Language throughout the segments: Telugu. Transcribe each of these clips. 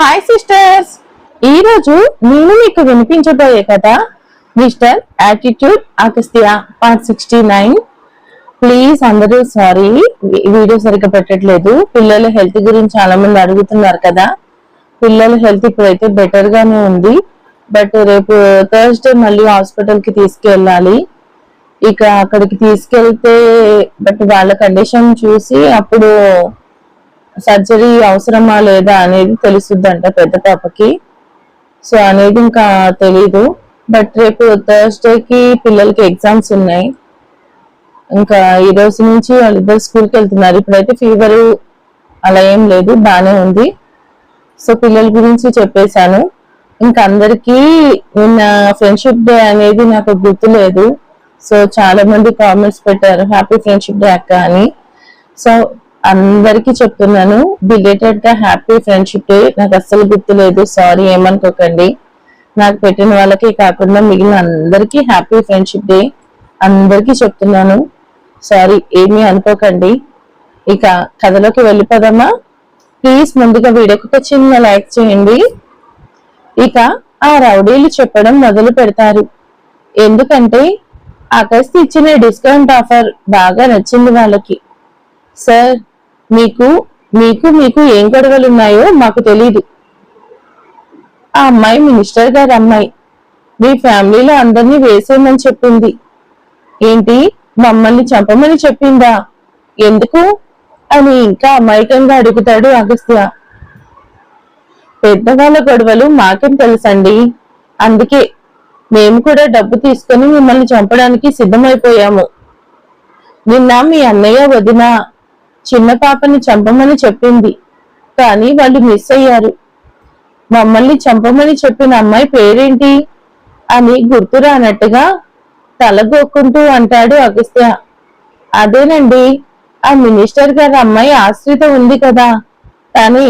హాయ్ సిస్టర్స్ ఈ రోజు నేను మీకు వినిపించబోయే కథ mister attitude Agastya part sixty nine please అందరూ సారీ వీడియో సరిగ్గా పెట్టట్లేదు. పిల్లల హెల్త్ గురించి చాలా మంది అడుగుతున్నారు కదా. పిల్లల హెల్త్ ఇప్పుడైతే బెటర్ గానే ఉంది. బట్ రేపు థర్స్డే మళ్ళీ హాస్పిటల్కి తీసుకెళ్ళాలి. ఇక అక్కడికి తీసుకెళ్తే బట్ వాళ్ళ కండిషన్ చూసి అప్పుడు సర్జరీ అవసరమా లేదా అనేది తెలుస్తుందంట పెద్ద పాపకి. సో అనేది ఇంకా తెలీదు. బట్ రేపు థర్స్డేకి పిల్లలకి ఎగ్జామ్స్ ఉన్నాయి. ఇంకా ఈ రోజు నుంచి వాళ్ళిద్దరు స్కూల్కి వెళ్తున్నారు. ఇప్పుడైతే ఫీవర్ అలా ఏం లేదు బాగానే ఉంది. సో పిల్లల గురించి చెప్పేశాను. ఇంకా అందరికీ నిన్న ఫ్రెండ్షిప్ డే అనేది నాకు గుర్తులేదు. సో చాలా మంది కామెంట్స్ పెట్టారు హ్యాపీ ఫ్రెండ్షిప్ డే అక్క అని. సో అందరికీ చెప్తున్నాను బిలేటెడ్గా హ్యాపీ ఫ్రెండ్షిప్ డే. నాకు అస్సలు గుర్తులేదు సారీ ఏమనుకోకండి. నాకు పెట్టిన వాళ్ళకి కాకుండా మిగిలిన అందరికీ హ్యాపీ ఫ్రెండ్షిప్ డే. అందరికీ చెప్తున్నాను సారీ ఏమీ అనుకోకండి. ఇక కథలోకి వెళ్ళిపోదామా? ప్లీజ్ ముందుగా వీడియోకి ఒక చిన్న లైక్ చేయండి. ఇక ఆ రౌడీలు చెప్పడం మొదలు పెడతారు. ఎందుకంటే ఆగస్ట్ ఇచ్చిన డిస్కౌంట్ ఆఫర్ బాగా నచ్చింది వాళ్ళకి. సార్ మీకు మీకు మీకు ఏం గొడవలు ఉన్నాయో మాకు తెలీదు. ఆ అమ్మాయి మినిస్టర్ గారి అమ్మాయి. మీ ఫ్యామిలీలో అందరినీ వేసేయమని చెప్పింది. ఏంటి? మమ్మల్ని చంపమని చెప్పిందా? ఎందుకు? అని ఇంకా అమాయకంగా అడుగుతాడు అగస్త్య పెద్దవాళ్ళ గొడవలు మాకేం తెలుసండి? అందుకే మేము కూడా డబ్బు తీసుకొని మిమ్మల్ని చంపడానికి సిద్ధమైపోయాము. నిన్న మీ అన్నయ్య వదిన చిన్న పాపని చంపమని చెప్పింది. కానీ వాళ్ళు మిస్ అయ్యారు. మమ్మల్ని చంపమని చెప్పిన అమ్మాయి పేరేంటి? అని గుర్తు రానట్టుగా తలగొక్కుంటూ అంటాడు అగస్త్య. అదేనండి ఆ మినిస్టర్ గారి అమ్మాయి ఆశ్రిత ఉంది కదా. కానీ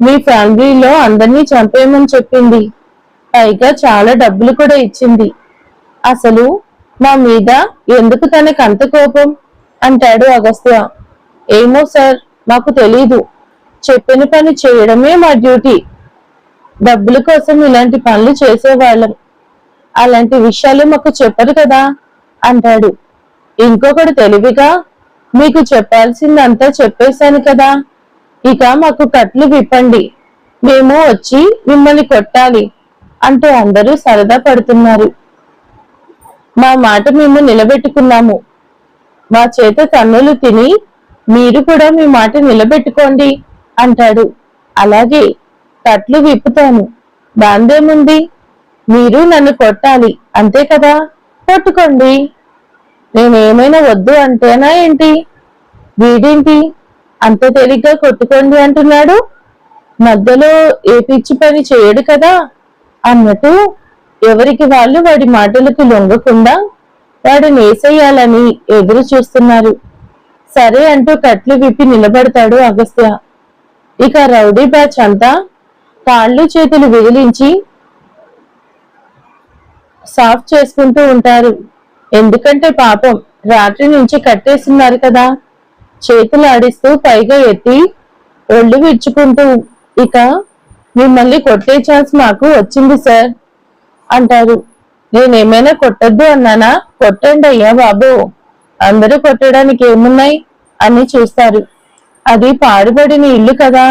మీ ఫ్యామిలీలో అందరినీ చంపేయమని చెప్పింది. పైగా చాలా డబ్బులు కూడా ఇచ్చింది. అసలు మా మీద ఎందుకు తనకు అంత కోపం? అంటాడు అగస్త్య. ఏమో సార్ మాకు తెలీదు. చెప్పిన పని చేయడమే మా డ్యూటీ. డబ్బుల కోసం ఇలాంటి పనులు చేసేవాళ్ళం. అలాంటి విషయాలు మాకు చెప్పరు కదా అంటాడు. ఇంకొకడు తెలివిగా మీకు చెప్పాల్సిందంతా చెప్పేశాను కదా. ఇక మాకు కట్లు విప్పండి. మేము వచ్చి మిమ్మల్ని కొట్టాలి అంటూ అందరూ సరదా పడుతున్నారు. మా మాట మేము నిలబెట్టుకున్నాము. మా చేత తన్నులు తిని మీరు కూడా మీ మాట నిలబెట్టుకోండి అంటాడు. అలాగే తట్లు విప్పుతాను. దాందేముంది మీరు నన్ను కొట్టాలి. అంతే కదా? కొట్టుకోండి. నేనేమైనా వద్దు అంటేనా ఏంటి? వీడేంటి? అంత తేలిగ్గా కొట్టుకోండి అంటున్నాడు. మధ్యలో ఏ పిచ్చి పని చేయడు కదా? అన్నట్టు ఎవరికి వాళ్ళు వాడి మాటలకు లొంగకుండా వాడు నేసేయాలని ఎదురు చూస్తున్నారు. సరే అంటూ కట్లు విప్పి నిలబడతాడు అగస్త్య. ఇక రౌడీ బ్యాచ్ అంతా కాళ్ళు చేతులు విదిలించి సాఫ్ చేసుకుంటూ ఉంటారు. ఎందుకంటే పాపం రాత్రి నుంచి కట్టేస్తున్నారు కదా. చేతులు ఆడిస్తూ పైగా ఎత్తి ఒళ్ళు విచ్చుకుంటూ ఇక మిమ్మల్ని కొట్టే ఛాన్స్ మాకు వచ్చింది సార్ అంటారు. నేనేమైనా కొట్టద్దు అన్నానా? కొట్టండి అయ్యా బాబు అందరూ కొట్టడానికి ఏమున్నాయి అని చూస్తారు. అది పాడుబడిన ఇల్లు కదా.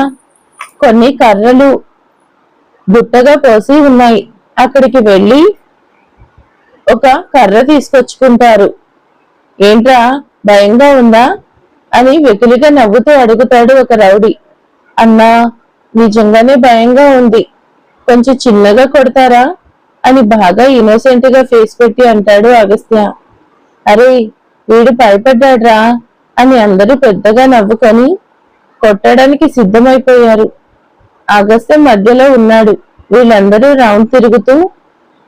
కొన్ని కర్రలు గుట్టగా పోసి ఉన్నాయి. అక్కడికి వెళ్ళి ఒక కర్ర తీసుకొచ్చుకుంటారు. ఏంట్రా భయంగా ఉందా? అని వెకిలిగా నవ్వుతూ అడుగుతాడు ఒక రౌడీ. అన్నా నిజంగానే భయంగా ఉంది. కొంచెం చిన్నగా కొడతారా? అని బాగా ఇన్నోసెంట్గా ఫేస్ పెట్టి అంటాడు అగస్త్య. అరే వీడు భయపడ్డాడ్రా అని అందరూ పెద్దగా నవ్వుకొని కొట్టడానికి సిద్ధమైపోయారు. అగస్త్య మధ్యలో ఉన్నాడు. వీళ్ళందరూ రౌండ్ తిరుగుతూ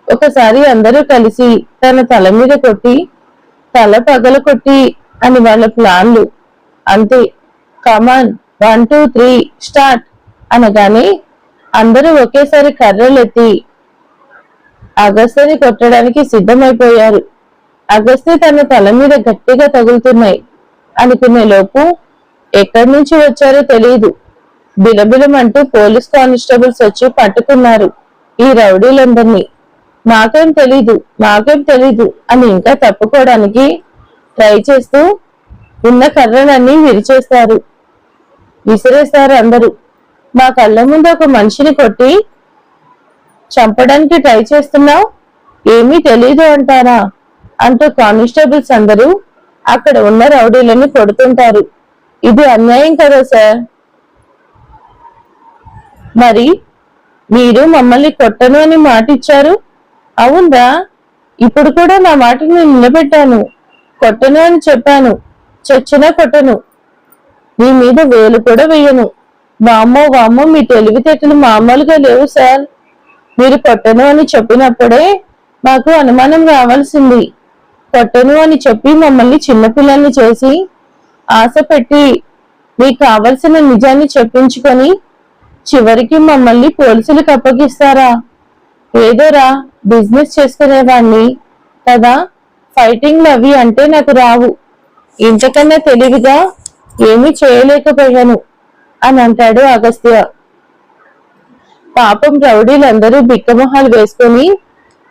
ఒకసారి అందరూ కలిసి తన తల మీద కొట్టి తల పగల కొట్టి అని వాళ్ళ ప్లాన్లు. అంతే. Come on one two three start అనగానే అందరూ ఒకేసారి కర్రలెత్తి అగస్త్యని కొట్టడానికి సిద్ధమైపోయారు. అగస్త్య తన తల మీద గట్టిగా తగులుతున్నాయి. అనుకునే లోపు ఎక్కడి నుంచి వచ్చారో తెలియదు బిలబిలమంటూ పోలీస్ కానిస్టేబుల్స్ వచ్చి పట్టుకున్నారు ఈ రౌడీలందరినీ. మాకేం తెలీదు మాకేం తెలీదు అని ఇంకా తప్పుకోవడానికి ట్రై చేస్తూ ఉన్న కర్రనన్నీ విరిచేస్తారు. విసిరేస్తారు అందరూ. మా కళ్ళ ముందు ఒక మనిషిని కొట్టి చంపడానికి ట్రై చేస్తున్నావు? ఏమీ తెలీదు అంటారా అంటూ కానిస్టేబుల్స్ అందరూ అక్కడ ఉన్న రౌడీలను కొడుతుంటారు. ఇది అన్యాయం కదా సార్? మరి మీరు మమ్మల్ని కొట్టను అని మాట ఇచ్చారు అవునరా ఇప్పుడు కూడా నా మాటని నేను నిలబెట్టాను. కొట్టను అని చెప్పాను. చచ్చినా కొట్టను. మీ మీద వేలు కూడా వేయను. వామ్మో వామ్మో మీ తెలివితేటలు మామూలుగా లేవు సార్. మీరు కొట్టను అని చెప్పినప్పుడే మాకు అనుమానం రావాల్సింది. కొట్టను అని చెప్పి మమ్మల్ని చిన్నపిల్లల్ని చేసి ఆశ పెట్టి మీకు కావలసిన నిజాన్ని చెప్పించుకొని చివరికి మమ్మల్ని పోలీసులకు అప్పగిస్తారా? ఏదోరా బిజినెస్ చేసుకునేవాణ్ణి కదా? ఫైటింగ్లు అవి అంటే నాకు రావు. ఇంతకన్నా తెలివిగా ఏమీ చేయలేకపోయాను అని అంటాడు అగస్త్య. పాపం రౌడీలందరూ బిక్కమొహాలు వేసుకొని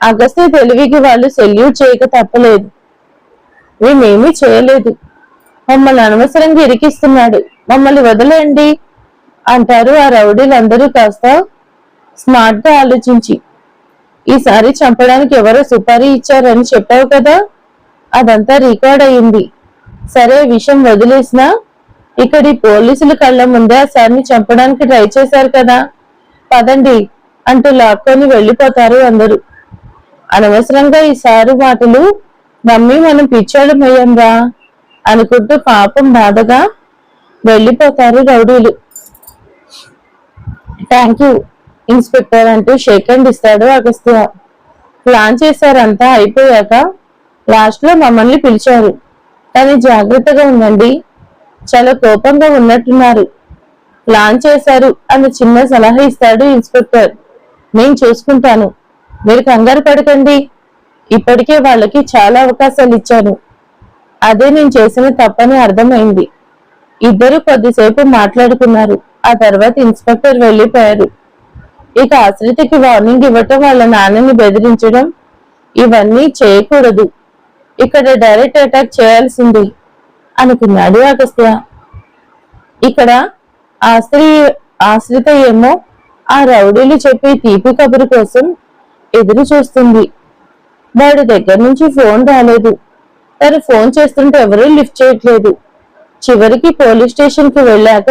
అగస్త్య తెలివికి వాళ్ళు సెల్యూట్ చేయక తప్పలేదు. మేమేమీ చేయలేదు. మమ్మల్ని అనవసరంగా ఇరికిస్తున్నాడు. మమ్మల్ని వదలండి అంటారు ఆ రౌడీలందరూ కాస్త స్మార్ట్గా ఆలోచించి. ఈసారి చంపడానికి ఎవరో సుపారీ ఇచ్చారని చెప్పావు కదా? అదంతా రికార్డ్ అయింది. సరే విషయం వదిలేసినా ఇక్కడి పోలీసులు కళ్ళ ముందే ఆ సార్ని చంపడానికి ట్రై చేశారు కదా? పదండి అంటూ లాక్కొని వెళ్ళిపోతారు అందరూ. అనవసరంగా ఈ సారు మాటలు నమ్మి మనం పిచ్చాడమయ్యాం రా అనుకుంటూ పాపం బాధగా వెళ్ళిపోతారు రౌడీలు. థ్యాంక్ యూ ఇన్స్పెక్టర్ అంటూ షేక్ హ్యాండ్ ఇస్తాడు అగస్త్య. ప్లాన్ చేశారంతా అయిపోయాక లాస్ట్లో మమ్మల్ని పిలిచారు. కానీ జాగ్రత్తగా ఉండండి. చాలా కోపంగా ఉన్నట్టున్నారు. ప్లాన్ చేశారు అని చిన్న సలహా ఇస్తాడు ఇన్స్పెక్టర్. నేను చూసుకుంటాను. మీరు కంగారు పడకండి. ఇప్పటికే వాళ్ళకి చాలా అవకాశాలు ఇచ్చాను. అదే నేను చేసిన తప్పని అర్థమైంది. ఇద్దరు కొద్దిసేపు మాట్లాడుకున్నారు. ఆ తర్వాత ఇన్స్పెక్టర్ వెళ్ళిపోయారు. ఇక ఆశ్రితకి వార్నింగ్ ఇవ్వటం వాళ్ళ నాన్నని బెదిరించడం ఇవన్నీ చేయకూడదు. ఇక్కడ డైరెక్ట్ అటాక్ చేయాల్సింది అనుకున్నాడు అగస్త్య. ఇక్కడ ఆశ్రి ఆశ్రిత ఏమో ఆ రౌడీలు చెప్పే తీపి కబురు కోసం ఎదురు చూస్తుంది. వాడి దగ్గర నుంచి ఫోన్ రాలేదు. తను ఫోన్ చేస్తుంటే ఎవరూ లిఫ్ట్ చేయట్లేదు. చివరికి పోలీస్ స్టేషన్కి వెళ్ళాక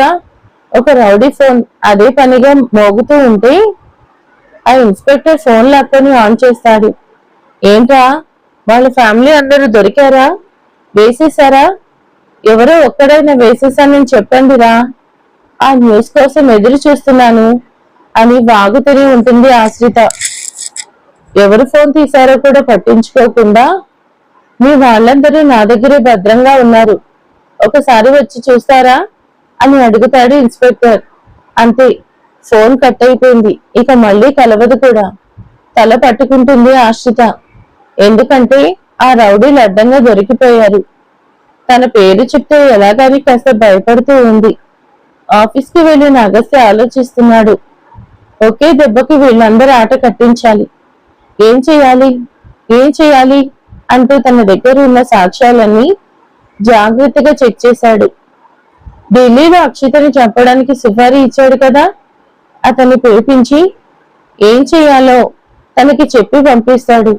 ఒక రౌడీ ఫోన్ అదే పనిగా మోగుతూ ఉంటే ఆ ఇన్స్పెక్టర్ ఫోన్ లాక్కొని ఆన్ చేస్తాడు. ఏంట్రా వాళ్ళ ఫ్యామిలీ అందరూ దొరికారా? వేసేసారా ఎవరో ఒక్కడైనా వేసేసానని చెప్పండిరా. ఆ న్యూస్ కోసం ఎదురు చూస్తున్నాను అని వాగుతూనే ఉంటుంది ఆశ్రిత. ఎవరు ఫోన్ తీశారో కూడా పట్టించుకోకుండా మీ వాళ్ళందరూ నా దగ్గరే భద్రంగా ఉన్నారు. ఒకసారి వచ్చి చూస్తారా? అని అడుగుతాడు ఇన్స్పెక్టర్. అంతే ఫోన్ కట్ అయిపోయింది. ఇక మళ్ళీ కలవదు కూడా. తల పట్టుకుంటుంది ఆశ్రిత. ఎందుకంటే ఆ రౌడీలు అడ్డంగా దొరికిపోయారు. తన పేరు చెప్తే ఎలాగాని కాస్త భయపడుతూ ఉంది. ఆఫీస్కి వెళ్ళిన వెళ్ళిన అగస్త్య ఆలోచిస్తున్నాడు. ఒకే దెబ్బకి వీళ్ళందరూ ఆట కట్టించాలి. ఏం చేయాలి? ఏం చేయాలి? అంటూ తన దగ్గర ఉన్న సాక్ష్యాలన్నీ జాగ్రత్తగా చెక్ చేశాడు. ఢిల్లీలో అక్షితని చంపడానికి సుపారీ ఇచ్చాడు కదా? అతన్ని పిలిపించి ఏం చేయాలో తనకి చెప్పి పంపిస్తాడు.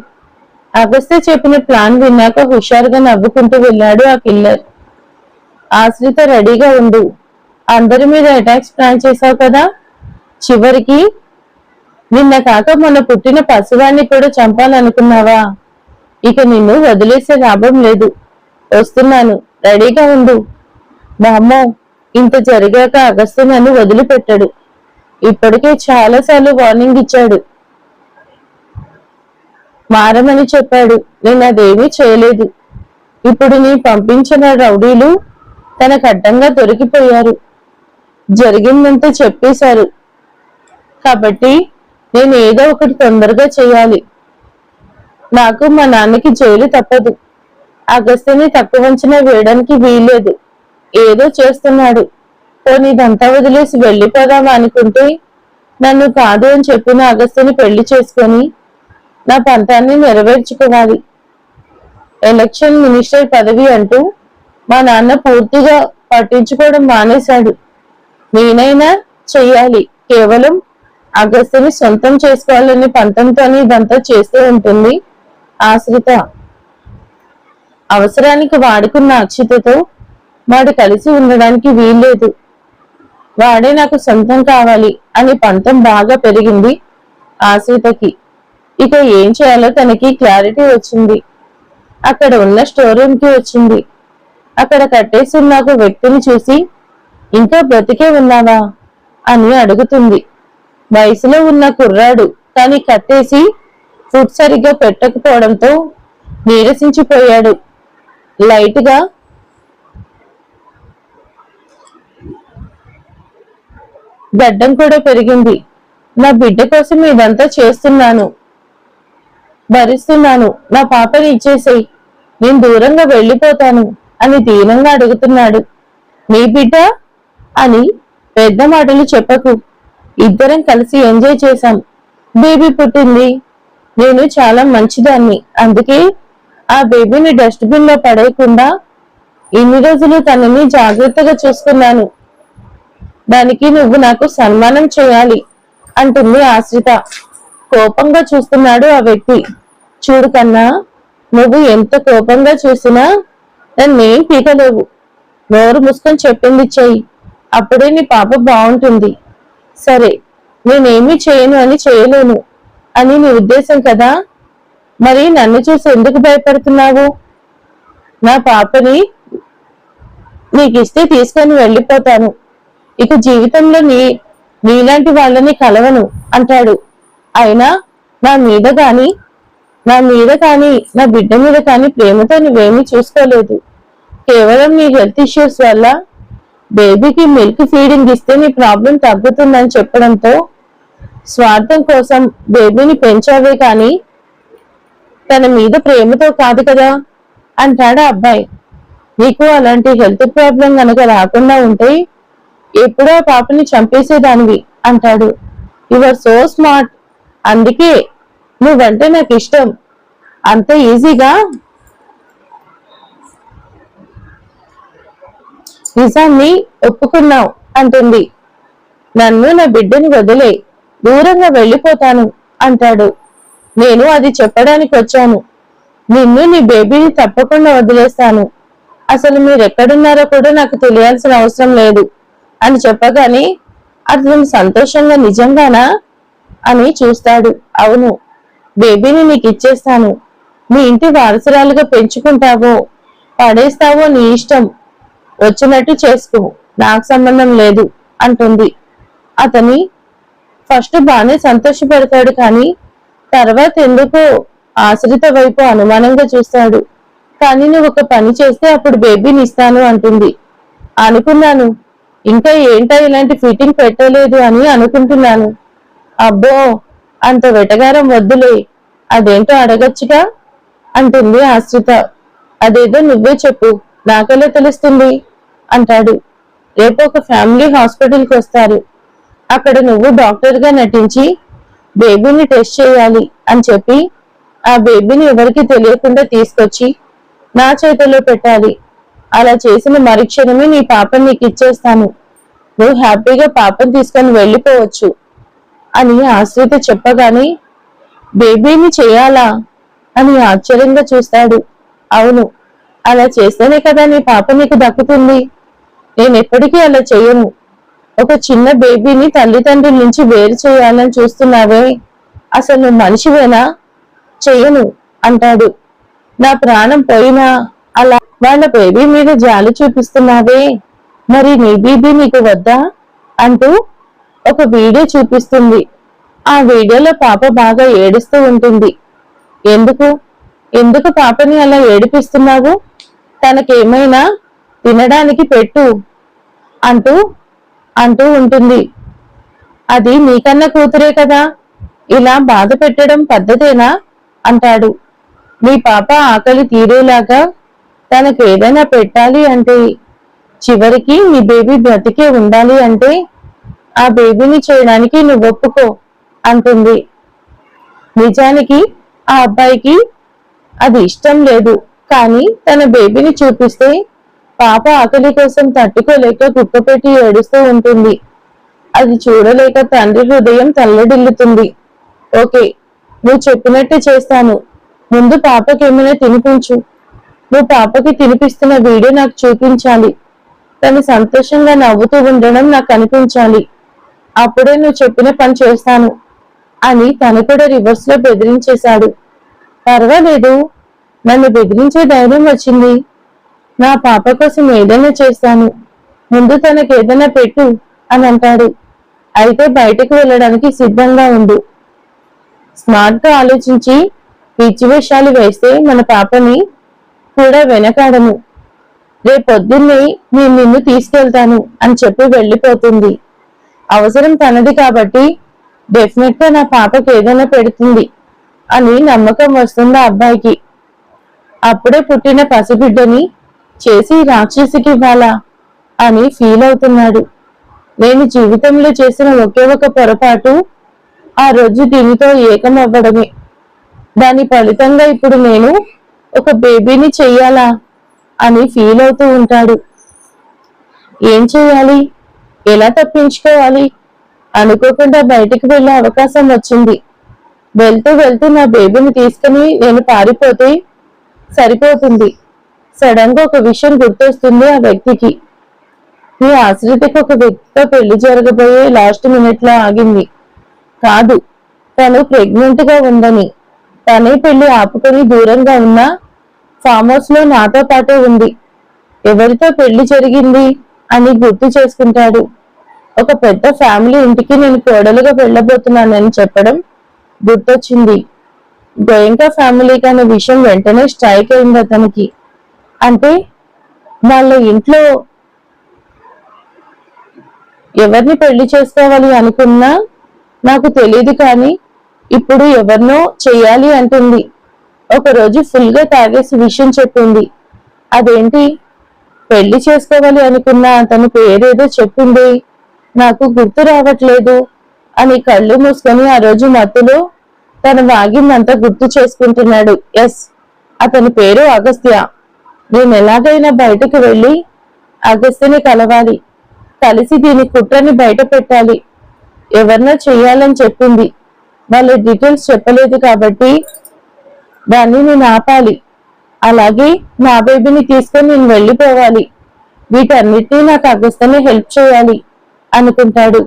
అగస్త్య చెప్పిన ప్లాన్ విన్నాక హుషారుగా నవ్వుకుంటూ వెళ్ళాడు ఆ కిల్లర్. ఆశ్రిత రెడీగా ఉండు. అందరి మీద అటాక్స్ ప్లాన్ చేశావు కదా? చివరికి నిన్న కాక మొన్న పుట్టిన పసివాణ్ణి కూడా చంపాలనుకున్నావా? ఇక నిన్ను వదిలేసే లాభం లేదు. వస్తున్నాను. రెడీగా ఉండు. బామ్మో ఇంత జరిగాక అగస్త్య నన్ను వదిలిపెట్టాడు. ఇప్పటికే చాలాసార్లు వార్నింగ్ ఇచ్చాడు. మారమని చెప్పాడు. నేను అదేమీ చేయలేదు. ఇప్పుడు నీ పంపించిన రౌడీలు తనకు అడ్డంగా దొరికిపోయారు. జరిగిందంతా చెప్పేశారు. కాబట్టి నేను ఏదో ఒకటి తొందరగా చేయాలి. నాకు మా నాన్నకి జైలు తప్పదు. అగస్త్యని తక్కువ అంచనా వేయడానికి వీల్లేదు. ఏదో చేస్తున్నాడు. పోనీ ఇదంతా వదిలేసి వెళ్ళిపోదామా అనుకుంటే నన్ను కాదు అని చెప్పిన అగస్త్యని పెళ్ళి చేసుకొని నా పంతాన్ని నెరవేర్చుకోవాలి. ఎలక్షన్ మినిస్టర్ పదవి అంటూ మా నాన్న పూర్తిగా పట్టించుకోవడం మానేశాడు. నేనైనా చెయ్యాలి. కేవలం అగస్త్యని సొంతం చేసుకోవాలని పంతంతోనే ఇదంతా చేస్తూ ఉంటుంది. ఆశ్రిత అవసరానికి వాడుకున్న అక్షితతో వాడు కలిసి ఉండడానికి వీల్లేదు. వాడే నాకు సొంతం కావాలి అని పంతం బాగా పెరిగింది ఆశ్రితకి ఇక ఏం చేయాలో తనకి క్లారిటీ వచ్చింది. అక్కడ ఉన్న స్టోర్ రూమ్కి వచ్చింది. అక్కడ కట్టేసి ఉన్న ఒక వ్యక్తిని చూసి ఇంకా బ్రతికే ఉన్నావా? అని అడుగుతుంది. వయసులో ఉన్న కుర్రాడు కానీ కట్టేసి ఫుడ్ సరిగ్గా పెట్టకపోవడంతో నీరసించిపోయాడు. లైట్గా గడ్డం కూడా పెరిగింది. నా బిడ్డ కోసం ఇదంతా చేస్తున్నాను. భరిస్తున్నాను. నా పాపని ఇచ్చేసేయి. నేను దూరంగా వెళ్ళిపోతాను అని దీనంగా అడుగుతున్నాడు. నీ బిడ్డ? అని పెద్ద మాటలు చెప్పకు. ఇద్దరం కలిసి ఎంజాయ్ చేశాం. బేబీ పుట్టింది. నేను చాలా మంచిదాన్ని. అందుకే ఆ బేబీని డస్ట్బిన్లో పడేయకుండా ఇన్ని రోజులు తనని జాగ్రత్తగా చూసుకున్నాను. దానికి నువ్వు నాకు సన్మానం చేయాలి అంటుంది ఆశ్రిత. కోపంగా చూస్తున్నాడు ఆ వ్యక్తి. చూడు కన్నా నువ్వు ఎంత కోపంగా చూసినా నన్నేం పీకలేవు. నోరు ముసుకొని చెప్పింది చెయ్యి. అప్పుడే నీ పాప బాగుంటుంది. సరే నేనేమీ చేయను అని చేయలేను. అని నీ ఉద్దేశం కదా? మరి నన్ను చూసి ఎందుకు భయపడుతున్నావు? నా పాపని నీకిస్తే తీసుకొని వెళ్ళిపోతాను. ఇక జీవితంలో నీ నీలాంటి వాళ్ళని కలవను అంటాడు. అయినా నా మీద కాని నా మీద కానీ నా బిడ్డ మీద కానీ ప్రేమతో నువ్వేమీ చూసుకోలేదు. కేవలం నీ హెల్త్ ఇష్యూస్ వల్ల బేబీకి మిల్క్ ఫీడింగ్ ఇస్తే నీ ప్రాబ్లం తగ్గుతుందని చెప్పడంతో స్వార్థం కోసం బేబీని పెంచావే కానీ తన మీద ప్రేమతో కాదు కదా? అంటాడు అబ్బాయి. నీకు అలాంటి హెల్త్ ప్రాబ్లం కనుక రాకుండా ఉంటే ఎప్పుడో ఆ పాపని చంపేసేదానివి అంటాడు. యువర్ సో స్మార్ట్ అందుకే నువ్వంటే నాకు ఇష్టం. అంత ఈజీగా నిజాన్ని ఒప్పుకున్నావు అంటుంది. నన్ను నా బిడ్డని వదిలే దూరంగా వెళ్ళిపోతాను అంటాడు. నేను అది చెప్పడానికి వచ్చాను. నిన్ను నీ బేబీని తప్పకుండా వదిలేస్తాను. అసలు మీరెక్కడున్నారో కూడా నాకు తెలియాల్సిన అవసరం లేదు అని చెప్పగానే అతను సంతోషంగా నిజంగానా అని చూస్తాడు. అవును బేబీని నీకు ఇచ్చేస్తాను. మీ ఇంటి వారసురాలుగా పెంచుకుంటావో పడేస్తావో నీ ఇష్టం. వచ్చినట్టు చేసుకో. నాకు సంబంధం లేదు అంటుంది. అతని ఫస్ట్ బాగానే సంతోషపడతాడు కానీ తర్వాత ఎందుకో ఆశ్రిత వైపు అనుమానంగా చూస్తాడు. కానీ నువ్వు ఒక పని చేస్తే అప్పుడు బేబీని ఇస్తాను అంటుంది. అనుకున్నాను. ఇంకా ఏంటో ఇలాంటి ఫిట్టింగ్ పెట్టలేదు అని అనుకుంటున్నాను. అబ్బో అంత వెటగారం వద్దులే. అదేంటో అడగచ్చుగా అంటుంది ఆశ్రిత. అదేదో నువ్వే చెప్పు. నాకెలా తెలుస్తుంది? అంటాడు. రేపు ఒక ఫ్యామిలీ హాస్పిటల్కి వస్తారు. అక్కడ నువ్వు డాక్టర్గా నటించి బేబీని టెస్ట్ చేయాలి అని చెప్పి ఆ బేబీని ఎవరికి తెలియకుండా తీసుకొచ్చి నా చేతిలో పెట్టాలి. అలా చేసిన మరుక్షణమే నీ పాపని నీకు ఇచ్చేస్తాను. నువ్వు హ్యాపీగా పాపని తీసుకొని వెళ్ళిపోవచ్చు అని ఆశ్రిత చెప్పగానే బేబీని చేయాలా అని ఆశ్చర్యంగా చూస్తాడు. అవును అలా చేస్తేనే కదా నీ పాప నీకు దక్కుతుంది. నేను ఎప్పటికీ అలా చేయను. ఒక చిన్న బేబీని తల్లిదండ్రుల నుంచి వేరు చేయాలని చూస్తున్నావే? అసలు నువ్వు మనిషివేనా? చెయ్యను అంటాడు. నా ప్రాణం పోయినా అలా వాళ్ళ బేబీ మీద జాలి చూపిస్తున్నావే? మరి నీ బేబీ నీకు వద్దా? అంటూ ఒక వీడియో చూపిస్తుంది. ఆ వీడియోలో పాప బాగా ఏడుస్తూ ఉంటుంది. ఎందుకు? ఎందుకు పాపని అలా ఏడిపిస్తున్నావు? తనకేమైనా తినడానికి పెట్టు. అంటూ అంటూ ఉంటుంది. అది నీకన్న కూతురే కదా? ఇలా బాధ పెట్టడం పద్ధతేనా? అంటాడు. మీ పాప ఆకలి తీరేలాగా తనకు ఏదైనా పెట్టాలి అంటే చివరికి నీ బేబీ బ్రతికే ఉండాలి అంటే ఆ బేబీని చేయడానికి నువ్వు ఒప్పుకో అంటుంది. నిజానికి ఆ అబ్బాయికి అది ఇష్టం లేదు. కానీ తన బేబీని చూపిస్తే పాప ఆకలి కోసం తట్టుకోలేక కుక్కపెట్టి ఏడుస్తూ ఉంటుంది. అది చూడలేక తండ్రి హృదయం తల్లడిల్లుతుంది. ఓకే నువ్వు చెప్పినట్టే చేస్తాను. ముందు పాపకి ఏమైనా తినిపించు. నువ్వు పాపకి తినిపిస్తున్న వీడియో నాకు చూపించాలి. తను సంతోషంగా నవ్వుతూ ఉండడం నాకు అనిపించాలి. అప్పుడే నువ్వు చెప్పిన పని చేస్తాను అని తను కూడా రివర్స్లో బెదిరించేశాడు. పర్వాలేదు నన్ను బెదిరించే ధైర్యం వచ్చింది. నా పాప కోసం ఏదైనా చేస్తాను. ముందు తనకు ఏదైనా పెట్టు అని అంటాడు. అయితే బయటకు వెళ్ళడానికి సిద్ధంగా ఉండు. స్మార్ట్గా ఆలోచించి పిచ్చి వేషాలు వేస్తే మన పాపని కూడా వెనకాడను. రేపొద్దున్నే నేను నిన్ను తీసుకెళ్తాను అని చెప్పి వెళ్ళిపోతుంది. అవసరం తనది కాబట్టి డెఫినెట్గా నా పాపకి ఏదైనా పెడుతుంది అని నమ్మకం వస్తుంది ఆ అబ్బాయికి. అప్పుడే పుట్టిన పసిబిడ్డని చేసి రాక్షసికి ఇవ్వాలా అని ఫీల్ అవుతున్నాడు. నేను జీవితంలో చేసిన ఒకే ఒక పొరపాటు ఆ రోజు దీనితో ఏకం అవ్వడమే. దాని ఫలితంగా ఇప్పుడు నేను ఒక బేబీని చెయ్యాలా అని ఫీల్ అవుతూ ఉంటాడు. ఏం చేయాలి ఎలా తప్పించుకోవాలి? అనుకోకుండా బయటికి వెళ్ళే అవకాశం వచ్చింది. వెళ్తూ వెళ్తూ నా బేబీని తీసుకుని నేను పారిపోతే సరిపోతుంది. సడన్గా ఒక విషయం గుర్తొస్తుంది ఆ వ్యక్తికి. మీ ఆశ్రితకి ఒక వ్యక్తితో పెళ్ళి జరగబోయే లాస్ట్ మినిట్లో ఆగింది. కాదు తను ప్రెగ్నెంట్గా ఉందని. తనే పెళ్ళి ఆపుకొని దూరంగా ఉన్న ఫామ్ హౌస్లో నాతో పాటే ఉంది. ఎవరితో పెళ్ళి జరిగింది అని గుర్తు చేసుకుంటాడు. ఒక పెద్ద ఫ్యామిలీ ఇంటికి నేను కోడలుగా వెళ్ళబోతున్నానని చెప్పడం గుర్తొచ్చింది. గోయంకా ఫ్యామిలీకి అనే విషయం వెంటనే స్ట్రైక్ అయింది అతనికి. అంటే వాళ్ళ ఇంట్లో ఎవరిని పెళ్ళి చేసుకోవాలి అనుకున్నా నాకు తెలియదు కానీ ఇప్పుడు ఎవరినో చెయ్యాలి అంటుంది. ఒకరోజు ఫుల్గా ఫుల్గా తాగేసి విషయం చెప్పింది. అదేంటి? పెళ్ళి చేసుకోవాలి అనుకున్న అతని పేరేదో చెప్పింది. నాకు గుర్తు రావట్లేదు. అని కళ్ళు మూసుకొని ఆ రోజు మత్తులో తన వాగిందంతా గుర్తు చేసుకుంటున్నాడు. ఎస్. అతని పేరు అగస్త్య. నేను ఎలాగైనా బయటకు వెళ్ళి అగస్త్యని కలవాలి. కలిసి దీని కుట్రని బయట పెట్టాలి. ఎవరినో చెయ్యాలని చెప్పింది. వాళ్ళ డీటెయిల్స్ చెప్పలేదు కాబట్టి దాన్ని నేను ఆపాలి. అలాగే నా బేబీని తీసుకొని నేను వెళ్ళిపోవాలి. వీటన్నిటినీ నాకు అగస్తని హెల్ప్ చేయాలి అనుకుంటాడు.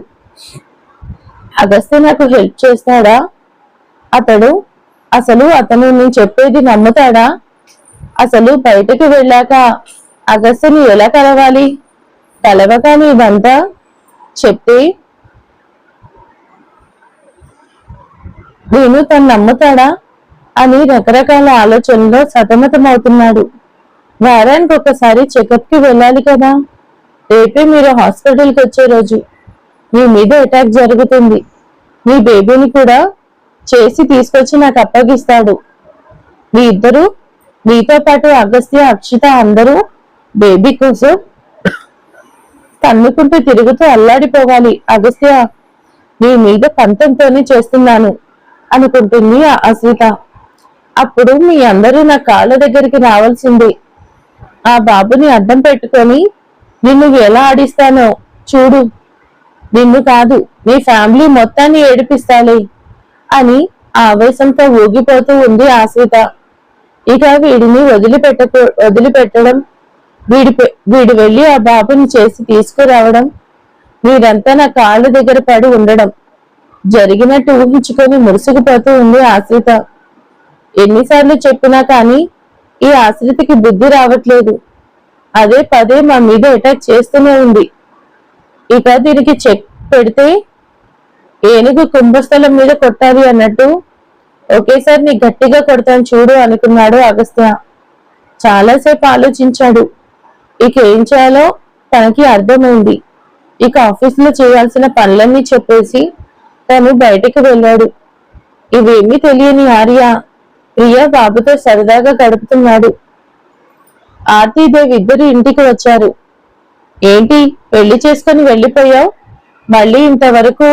అగస్త్య నాకు హెల్ప్ చేస్తాడా? అతడు అసలు అతను నేను చెప్పేది నమ్ముతాడా? అసలు బయటకు వెళ్ళాక అగస్త్యని ఎలా కలవాలి? కలవగానే ఇదంతా చెప్తే నేను తను నమ్ముతాడా? అని రకరకాల ఆలోచనలో సతమతమవుతున్నాడు. వారానికి ఒకసారి చెకప్కి వెళ్ళాలి కదా. రేపే మీరు హాస్పిటల్కి వచ్చే రోజు. మీ మీద అటాక్ జరుగుతుంది. మీ బేబీని కూడా చేసి తీసుకొచ్చి నాకు అప్పగిస్తాడు. మీ ఇద్దరు మీతో పాటు అగస్త్య అక్షిత అందరూ బేబీ కోసం తన్నుకుంటూ తిరుగుతూ అల్లాడిపోవాలి. అగస్త్య నీ మీద పంతంతోనే చేస్తున్నాను అనుకుంటుంది ఆ అశ్విత అప్పుడు మీ అందరూ నా కాళ్ళ దగ్గరికి రావాల్సింది. ఆ బాబుని అడ్డం పెట్టుకొని నిన్ను ఎలా ఆడిస్తానో చూడు. నిన్ను కాదు నీ ఫ్యామిలీ మొత్తాన్ని ఏడిపిస్తాలే అని ఆవేశంతో ఊగిపోతూ ఉంది ఆశ్రిత ఇక వీడిని వదిలిపెట్ట వదిలిపెట్టడం వీడి వీడు వెళ్ళి ఆ బాబుని చేసి తీసుకురావడం వీరంతా నా కాళ్ళ దగ్గర పడి ఉండడం జరిగినట్టు ఊహించుకొని మురుసుకుపోతూ ఉంది ఆశ్రిత. ఎన్నిసార్లు చెప్పినా కానీ ఈ ఆశ్రితకి బుద్ధి రావట్లేదు. అదే పదే మా మీద అటాక్ చేస్తూనే ఉంది. ఇక దీనికి చెక్ పెడితే ఏనుగు కుంభస్థలం మీద కొట్టాలి అన్నట్టు ఒకేసారి నీ గట్టిగా కొడతాను చూడు అనుకున్నాడు అగస్త్య. చాలాసేపు ఆలోచించాడు. ఇక ఏం చేయాలో తనకి అర్థమైంది. ఇక ఆఫీసులో చేయాల్సిన పనులన్నీ చెప్పేసి తను బయటికి వెళ్ళాడు. ఇవేమీ తెలియని ఆర్య. ప్రియా బాబుతో సరదాగా గడుపుతున్నాడు. ఆర్తీదేవి ఇద్దరు ఇంటికి వచ్చారు. ఏంటి పెళ్ళి చేసుకొని వెళ్ళిపోయావు? మళ్ళీ ఇంతవరకు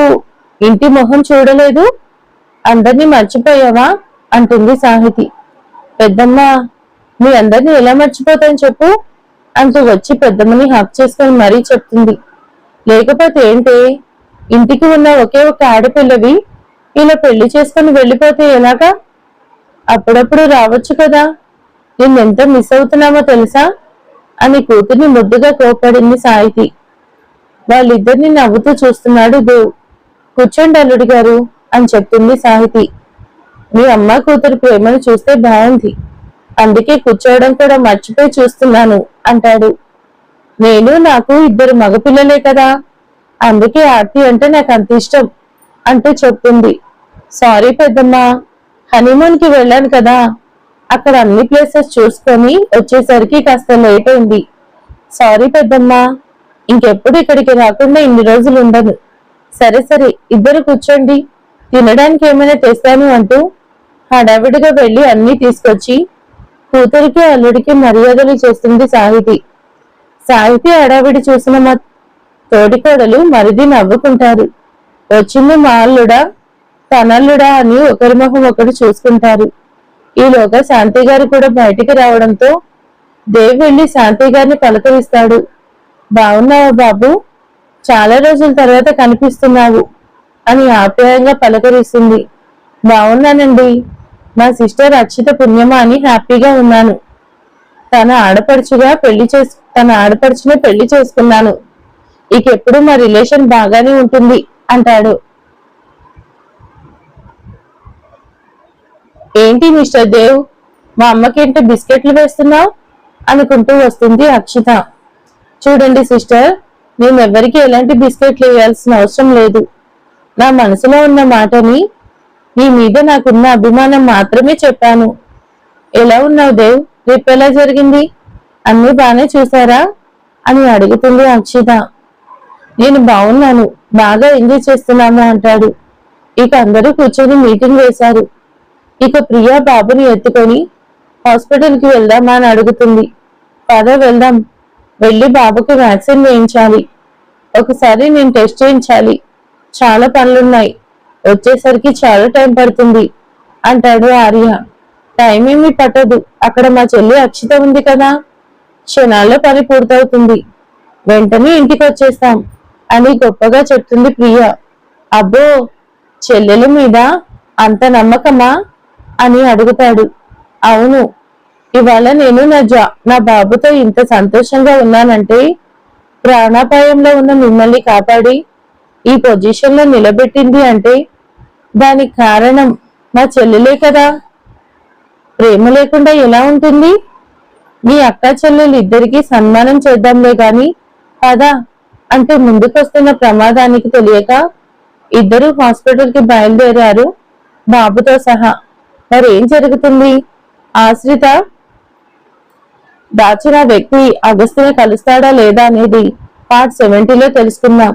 ఇంటి మొహం చూడలేదు? అందరినీ మర్చిపోయావా? అంటుంది సాహితి. పెద్దమ్మ మీ అందరినీ ఎలా మర్చిపోతాను చెప్పు? అంటూ వచ్చి పెద్దమ్మని హక్ చేసుకొని మరీ చెప్తుంది. లేకపోతే ఏంటి? ఇంటికి ఉన్న ఒకే ఒక ఆడపిల్లవి ఇలా పెళ్ళి చేసుకొని వెళ్ళిపోతే ఎలాగా? అప్పుడప్పుడు రావచ్చు కదా. నిన్నెంత మిస్ అవుతున్నామో తెలుసా? అని కూతుర్ని ముద్దుగా కోపడింది సాహితి. వాళ్ళిద్దరిని నవ్వుతూ చూస్తున్నాడు దేవ్ కూర్చోండి అల్లుడి గారు. అని చెప్తుంది సాహితి. మీ అమ్మ కూతురు ప్రేమను చూస్తే బాగుంది. అందుకే కూర్చోవడం కూడా మర్చిపోయి చూస్తున్నాను అంటాడు. నేను నాకు ఇద్దరు మగపిల్లలే కదా. అందుకే ఆర్తి అంటే నాకు అంత ఇష్టం అంటూ చెప్తుంది సారీ పెద్దమ్మా హనీమూన్కి వెళ్ళాను కదా. అక్కడ అన్ని ప్లేసెస్ చూసుకొని వచ్చేసరికి కాస్త లేట్ అయింది సారీ పెద్దమ్మా ఇంకెప్పుడు ఇక్కడికి రాకుండా ఇన్ని రోజులు ఉండను. సరే సరే ఇద్దరు కూర్చోండి. తినడానికి ఏమైనా తెస్తాను అంటూ హడావిడిగా వెళ్ళి అన్నీ తీసుకొచ్చి కూతురికి అల్లుడికి మర్యాదలు చేస్తుంది సాహితి. సాహితి హడావిడి చూసిన మా తోడికోడలు మరిది నవ్వుకుంటారు. వచ్చింది మా అల్లుడా తనల్లుడా అని ఒకరి మొహం ఒకరు చూసుకుంటారు. ఈలోగా శాంతి గారు కూడా బయటికి రావడంతో దేవ్ వెళ్ళి శాంతి గారిని పలకరిస్తాడు. బాగున్నావా బాబు? చాలా రోజుల తర్వాత కనిపిస్తున్నావు. అని ఆప్యాయంగా పలకరిస్తుంది. బాగున్నానండి మా సిస్టర్ అక్షిత పుణ్యమా అని హ్యాపీగా ఉన్నాను. తన ఆడపడుచుగా పెళ్ళి చేసు తన ఆడపడుచునే పెళ్ళి చేసుకున్నాను. ఇకెప్పుడు మా రిలేషన్ బాగానే ఉంటుంది అంటాడు. ఏంటి మిస్టర్ దేవ్? మా అమ్మకేంటి బిస్కెట్లు వేస్తున్నావు? అనుకుంటూ వస్తుంది అక్షిత చూడండి సిస్టర్ నేను ఎవరికి ఎలాంటి బిస్కెట్లు వేయాల్సిన అవసరం లేదు. నా మనసులో ఉన్న మాటని నీ మీద నాకున్న అభిమానం మాత్రమే చెప్పాను. ఎలా ఉన్నావు దేవ్? రేపు ఎలా జరిగింది? అన్నీ బాగానే చూసారా అని అడుగుతుంది అక్షిత. నేను బాగున్నాను బాగా ఎంజాయ్ చేస్తున్నాము అంటాడు. ఇక అందరూ కూర్చొని మీటింగ్ వేశారు. ఇక ప్రియా బాబుని ఎత్తుకొని హాస్పిటల్కి వెళ్దామా అని అడుగుతుంది. పద వెళ్దాం. వెళ్ళి బాబుకి వ్యాక్సిన్ వేయించాలి. ఒకసారి నేను టెస్ట్ చేయించాలి. చాలా పనులున్నాయి. వచ్చేసరికి చాలా టైం పడుతుంది. అంటాడు ఆర్య. టైం ఏమీ పట్టదు. అక్కడ మా చెల్లి అక్షిత ఉంది కదా. క్షణాల్లో పని పూర్తవుతుంది. వెంటనే ఇంటికి వచ్చేస్తాం అని గొప్పగా చెప్తుంది ప్రియ. అబ్బో చెల్లెల మీద అంత నమ్మకమా? అని అడుగుతాడు. అవును. ఇవాళ నేను నా జా నా బాబుతో ఇంత సంతోషంగా ఉన్నానంటే ప్రాణాపాయంలో ఉన్న మిమ్మల్ని కాపాడి ఈ పొజిషన్లో నిలబెట్టింది అంటే దానికి కారణం మా చెల్లెలే కదా. ప్రేమ లేకుండా ఎలా ఉంటుంది? మీ అక్క చెల్లెలు ఇద్దరికి సన్మానం చేద్దాంలే గాని పదా అంటే ముందుకొస్తున్న ప్రమాదానికి తెలియక ఇద్దరు హాస్పిటల్కి బయలుదేరారు. బాబుతో సహా. మరి ఏం జరుగుతుంది? ఆశ్రిత దాచిన వ్యక్తి అగస్త్యని కలుస్తాడా లేదా అనేది పార్ట్ సెవెంటీలో తెలుసుకుందాం.